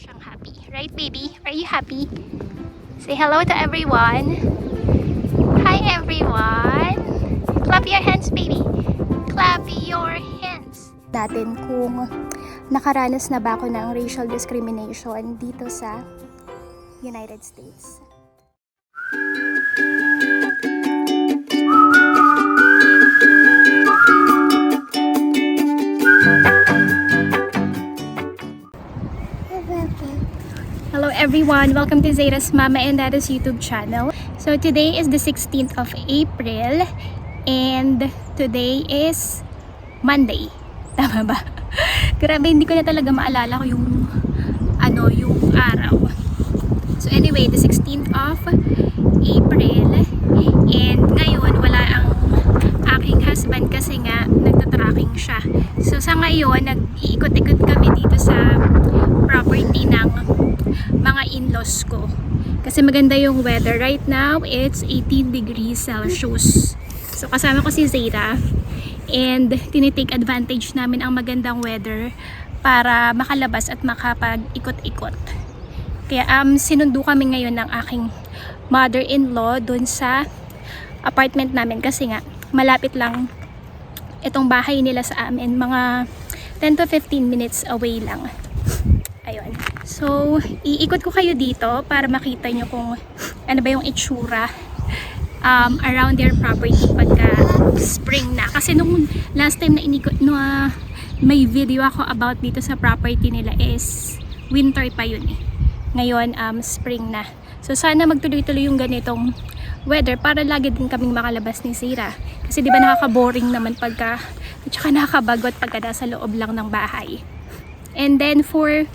siyang happy. Right, baby? Are you happy? Say hello to everyone. Hi, everyone. Clap your hands, baby. Clap your hands. Natin kung nakaranas na ba ako ng racial discrimination dito sa United States. Hello everyone, welcome to Zeta's Mama and Dada's YouTube channel. So today is the 16th of April and today is Monday. Tama ba? Grabe, hindi ko na talaga maalala ko yung ano, yung araw. So anyway, the 16th of April and ngayon wala ang aking husband kasi nga nagtatracking siya. So sa ngayon, nag-iikot-ikot kami dito sa property ng mga in-laws ko. Kasi maganda yung weather. Right now, it's 18 degrees Celsius. So kasama ko si Zeta and tinitake advantage namin ang magandang weather para makalabas at makapag-ikot-ikot. Kaya um, sinundo kami ngayon ng aking mother-in-law dun sa apartment namin kasi nga malapit lang itong bahay nila sa amin. Mga 10 to 15 minutes away lang. Ayun. So, iikot ko kayo dito para makita nyo kung ano ba yung itsura um, around their property pagka spring na. Kasi nung last time na inikot, no, ah, may video ako about dito sa property nila is winter pa yun eh. Ngayon, um, spring na. So, sana magtuloy-tuloy yung ganitong weather para lagi din kaming makalabas ni Sira. Kasi di ba nakaka-boring naman pagka, at saka nakakabagot pagka nasa loob lang ng bahay. And then for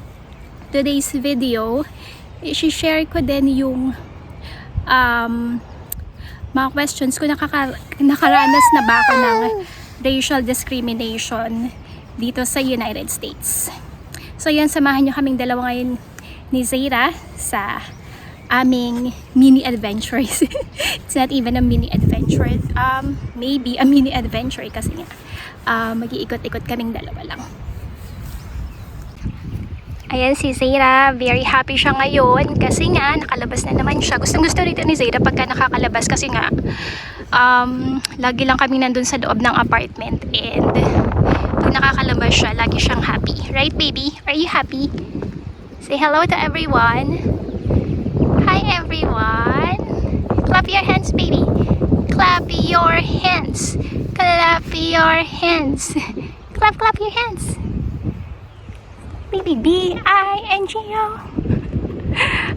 today's video, i-share ko din yung um, mga questions kung nakaka nakaranas na ba ako ng racial discrimination dito sa United States. So yan, samahan nyo kaming dalawa ngayon ni Zaira sa aming mini adventures. It's not even a mini adventure. Um, maybe a mini adventure kasi nga uh, mag-iikot-ikot kaming dalawa lang. Ayan si Zaira, very happy siya ngayon kasi nga nakalabas na naman siya. Gustong gusto rito ni Zaira pagka nakakalabas kasi nga um, lagi lang kami nandun sa loob ng apartment and pag nakakalabas siya, lagi siyang happy. Right baby? Are you happy? Say hello to everyone. Hi everyone. Clap your hands baby. Clap your hands. Clap your hands. Clap clap your hands. Baby, B-I-N-G-O.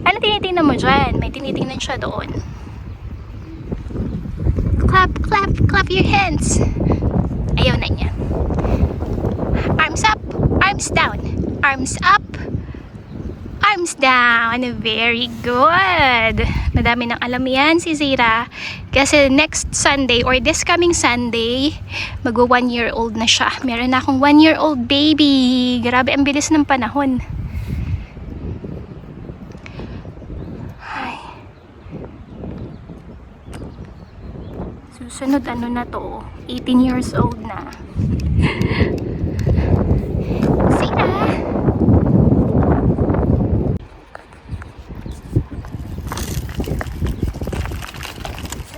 Ano tinitingnan mo dyan? May tinitingnan siya doon. Clap, clap, clap your hands. Ayaw na niya. Arms up, arms down. Arms up, arms down. Very good. Madami nang alam yan si Zira. Kasi next Sunday or this coming Sunday, mag one year old na siya. Meron na akong one year old baby. Grabe, ang bilis ng panahon. Ay. Susunod ano na to? 18 years old na. Zira!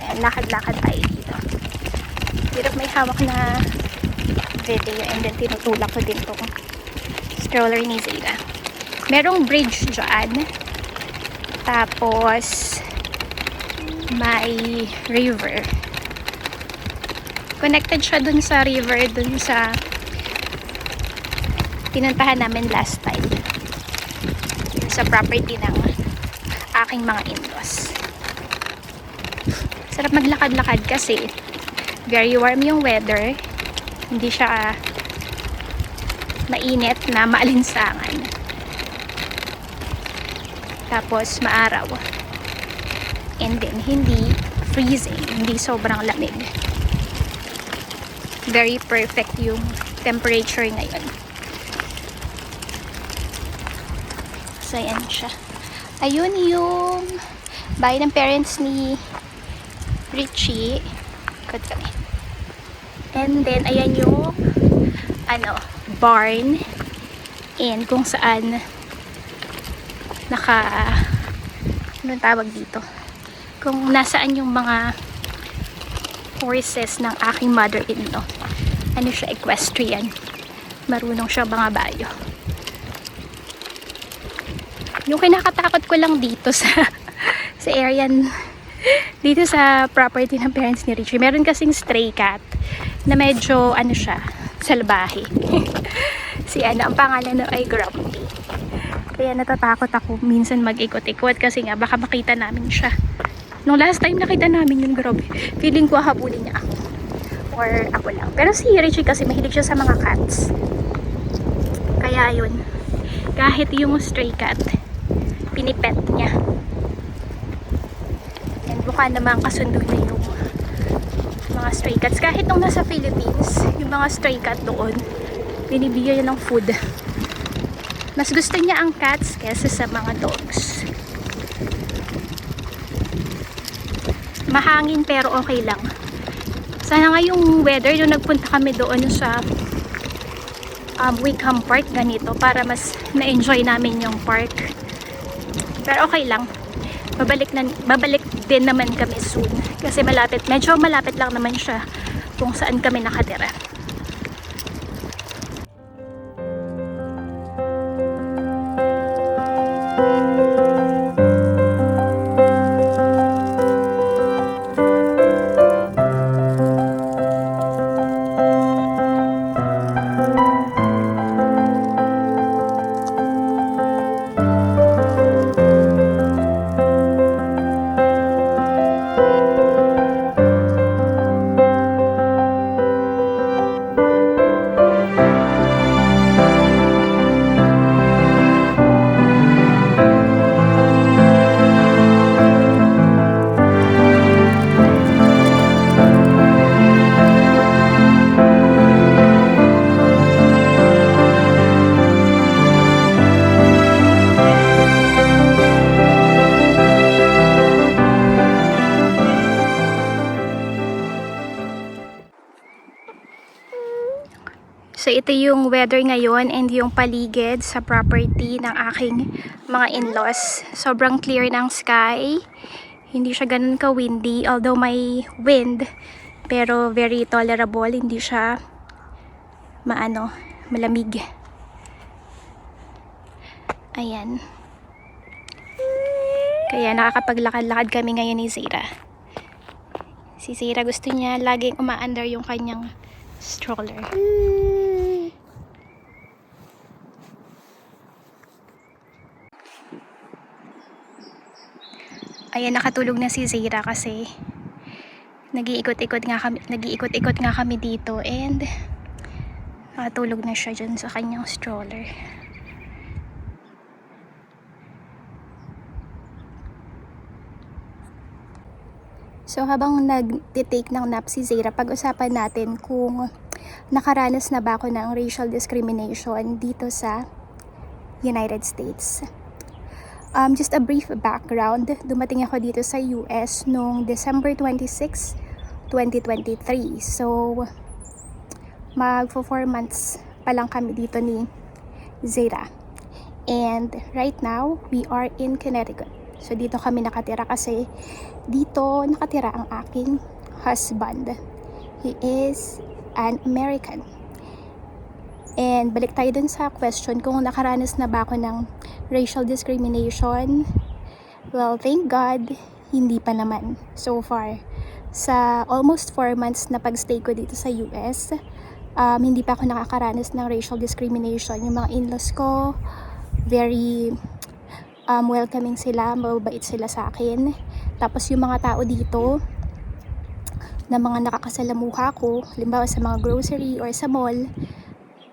Ayan, lakad-lakad tayo dito. Hirap may hawak na video and then tinutulak ko din tong stroller ni Zayda. Merong bridge dyan. Tapos, may river. Connected siya dun sa river, dun sa pinuntahan namin last time. Sa property ng aking mga in-laws. Sarap maglakad-lakad kasi very warm yung weather. Hindi siya mainit na maalinsangan. Tapos maaraw. And then hindi freezing, hindi sobrang lamig. Very perfect yung temperature ngayon. So ayan siya. Ayun yung bahay ng parents ni Richie. Ikot kami. And then, ayan yung ano, barn. And kung saan naka anong tawag dito kung nasaan yung mga horses ng aking mother-in-law ano siya equestrian marunong siya mga bayo yung kinakatakot ko lang dito sa sa area dito sa property ng parents ni Richie meron kasing stray cat na medyo ano siya salbahe. Si ano ang pangalan na ay Grumpy. Kaya natatakot ako minsan mag-ikot-ikot kasi nga baka makita namin siya. Nung last time nakita namin yung grabe feeling ko habulin niya ako. Or ako lang. Pero si Richie kasi mahilig siya sa mga cats. Kaya yun kahit yung stray cat pinipet niya mukha naman kasundo na yung mga stray cats. Kahit nung nasa Philippines yung mga stray cat doon binibigyan ng food. Mas gusto niya ang cats kesa sa mga dogs. Mahangin pero okay lang. Sana nga yung weather nung nagpunta kami doon sa um, Wickham Park ganito para mas na-enjoy namin yung park. Pero okay lang babalik, na, babalik din naman kami soon. Kasi malapit, medyo malapit lang naman siya kung saan kami nakatira ito yung weather ngayon and yung paligid sa property ng aking mga in-laws. Sobrang clear ng sky. Hindi siya ganun ka-windy although may wind pero very tolerable. Hindi siya maano, malamig. Ayan. Kaya nakakapaglakad-lakad kami ngayon ni Zira. Si Zira gusto niya laging umaandar yung kanyang stroller. Ayan, nakatulog na si Zira kasi nag-iikot-ikot nga kami, nag-iikot-ikot nga kami dito and nakatulog na siya dyan sa kanyang stroller. So habang nag-take ng nap si Zira, pag-usapan natin kung nakaranas na ba ako ng racial discrimination dito sa United States. Um, just a brief background, dumating ako dito sa US noong December 26, 2023. So, mag 4 months pa lang kami dito ni Zira. And right now, we are in Connecticut. So, dito kami nakatira kasi dito nakatira ang aking husband. He is an American. And balik tayo dun sa question kung nakaranas na ba ako ng racial discrimination. Well, thank God, hindi pa naman so far. Sa almost 4 months na pagstay ko dito sa US, um, hindi pa ako nakakaranas ng racial discrimination. Yung mga in-laws ko, very um, welcoming sila, mababait sila sa akin. Tapos yung mga tao dito, na mga nakakasalamuha ko, halimbawa sa mga grocery or sa mall,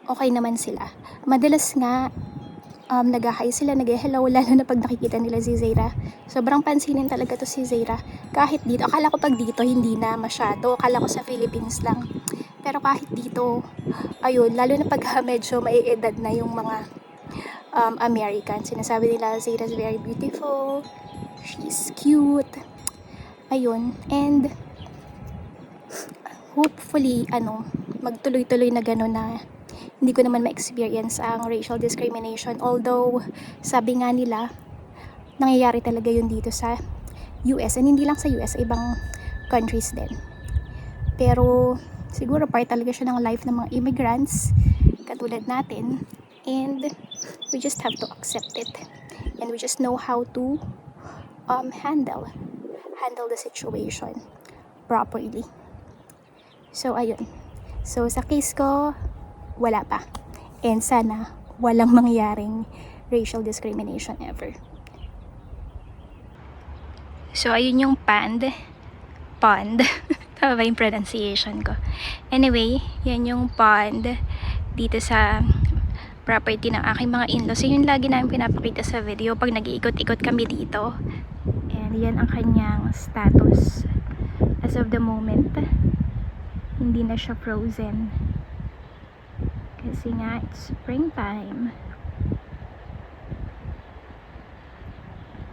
okay naman sila. Madalas nga, um, nag-hi sila, nag-hello, lalo na pag nakikita nila si Zaira. Sobrang pansinin talaga to si Zaira. Kahit dito, akala ko pag dito hindi na masyado, akala ko sa Philippines lang. Pero kahit dito, ayun, lalo na pag medyo maiedad na yung mga um, American. Sinasabi nila, Zaira's very beautiful, she's cute, ayun, and hopefully, ano, magtuloy-tuloy na gano'n na hindi ko naman ma-experience ang racial discrimination. Although, sabi nga nila, nangyayari talaga yun dito sa US and hindi lang sa US, ibang countries din. Pero siguro part talaga siya ng life ng mga immigrants katulad natin and we just have to accept it and we just know how to um, handle handle the situation properly. So ayun. So sa case ko wala pa. And sana walang mangyaring racial discrimination ever. So, ayun yung pond. Pond. Tama ba yung pronunciation ko? Anyway, yan yung pond dito sa property ng aking mga in-laws. So, yun lagi namin pinapakita sa video pag nag-iikot-ikot kami dito. And yan ang kanyang status. As of the moment, hindi na siya frozen. Kasi nga, it's springtime.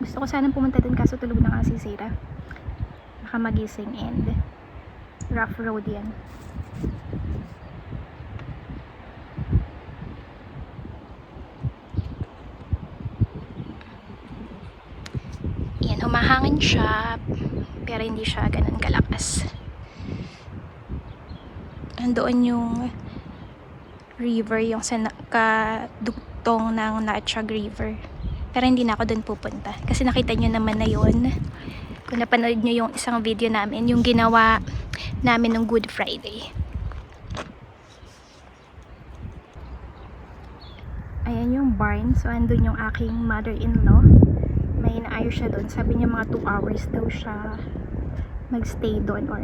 Gusto ko sanang pumunta dun kaso tulog na nga si. Baka magising and rough road yan. Yan, humahangin siya pero hindi siya ganun kalakas. Andoon yung river, yung sa kadugtong ng Natchag River. Pero hindi na ako doon pupunta. Kasi nakita nyo naman na yun. Kung napanood nyo yung isang video namin, yung ginawa namin ng Good Friday. Ayan yung barn. So, andun yung aking mother-in-law. May inaayos siya doon. Sabi niya mga 2 hours daw siya magstay doon or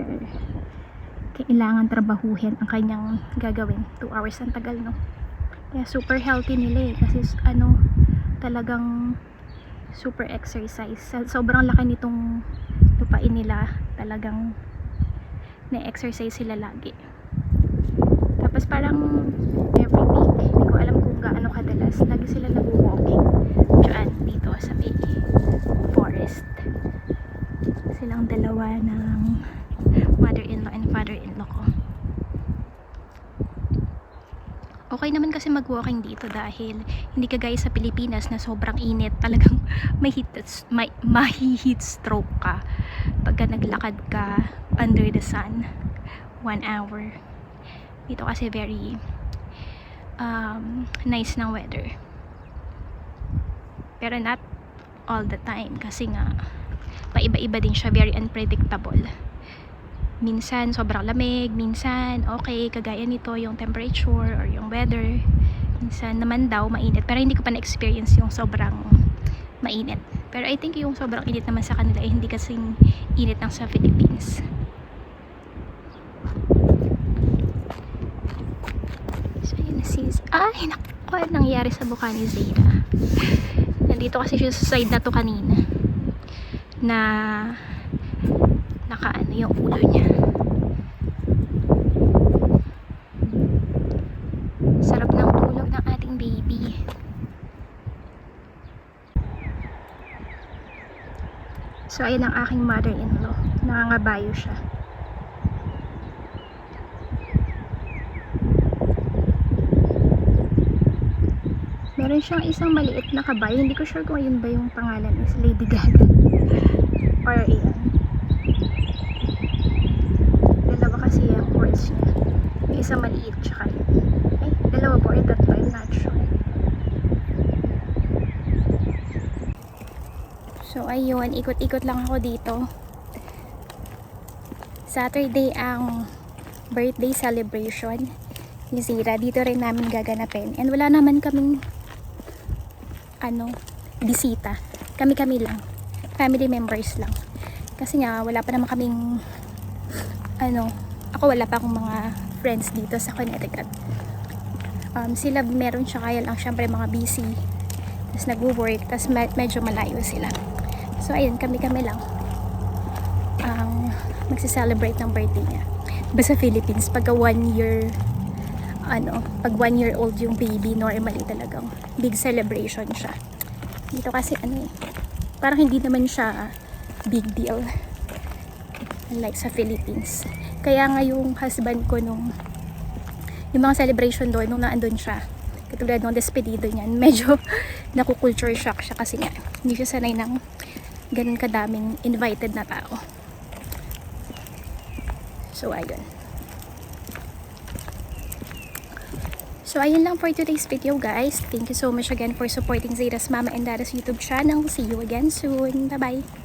kailangan trabahuhin ang kanyang gagawin. 2 hours ang tagal, no? Kaya super healthy nila eh. Kasi ano, talagang super exercise. Sobrang laki nitong lupain nila. Talagang na-exercise sila lagi. Tapos parang every week, hindi ko alam kung gaano kadalas, lagi sila nag-walking. Diyan, dito sa may forest. Silang dalawa ng mother-in-law and father-in-law ko. Okay naman kasi mag-walking dito dahil hindi kagaya sa Pilipinas na sobrang init. Talagang may heat, may, mahi-heat stroke ka pagka naglakad ka under the sun. One hour. Dito kasi very um, nice ng weather. Pero not all the time kasi nga paiba-iba din siya. Very unpredictable minsan sobrang lamig, minsan okay, kagaya nito yung temperature or yung weather. Minsan naman daw mainit, pero hindi ko pa na-experience yung sobrang mainit. Pero I think yung sobrang init naman sa kanila ay hindi kasing init ng sa Philippines. So yun sis. Ay, naku, ano nangyari sa mukha ni Zayna? Nandito kasi siya sa side na to kanina. Na nakaano yung ulo niya. Sarap ng tulog ng ating baby. So, ayan ang aking mother-in-law. Nangangabayo siya. Meron siyang isang maliit na kabayo. Hindi ko sure kung ayun ba yung pangalan is Lady Gaga. Or ayan. Dalawa horse niya. Yung isa maliit tsaka. Ay, dalawa po. Ay, tatlo. I'm not sure. So, ayun. Ikot-ikot lang ako dito. Saturday ang birthday celebration ni Zira. Dito rin namin gaganapin. And wala naman kaming ano, bisita. Kami-kami lang. Family members lang. Kasi nga, wala pa naman kaming ano, ako wala pa akong mga friends dito sa Connecticut. Um, sila meron siya kaya lang syempre mga busy. Tapos nag-work, tapos me- medyo malayo sila. So ayun, kami-kami lang. Ang magse-celebrate ng birthday niya. Ba sa Philippines, pagka one year ano, pag one year old yung baby, normally talagang big celebration siya. Dito kasi ano eh, parang hindi naman siya big deal like sa Philippines. Kaya nga yung husband ko nung yung mga celebration doon nung naandun siya katulad nung despedido niyan medyo naku-culture shock siya kasi nga Hindi siya sanay ng ganun kadaming invited na tao. So, ayun. So, ayun lang for today's video, guys. Thank you so much again for supporting Zeta's Mama and Dada's YouTube channel. See you again soon. Bye-bye!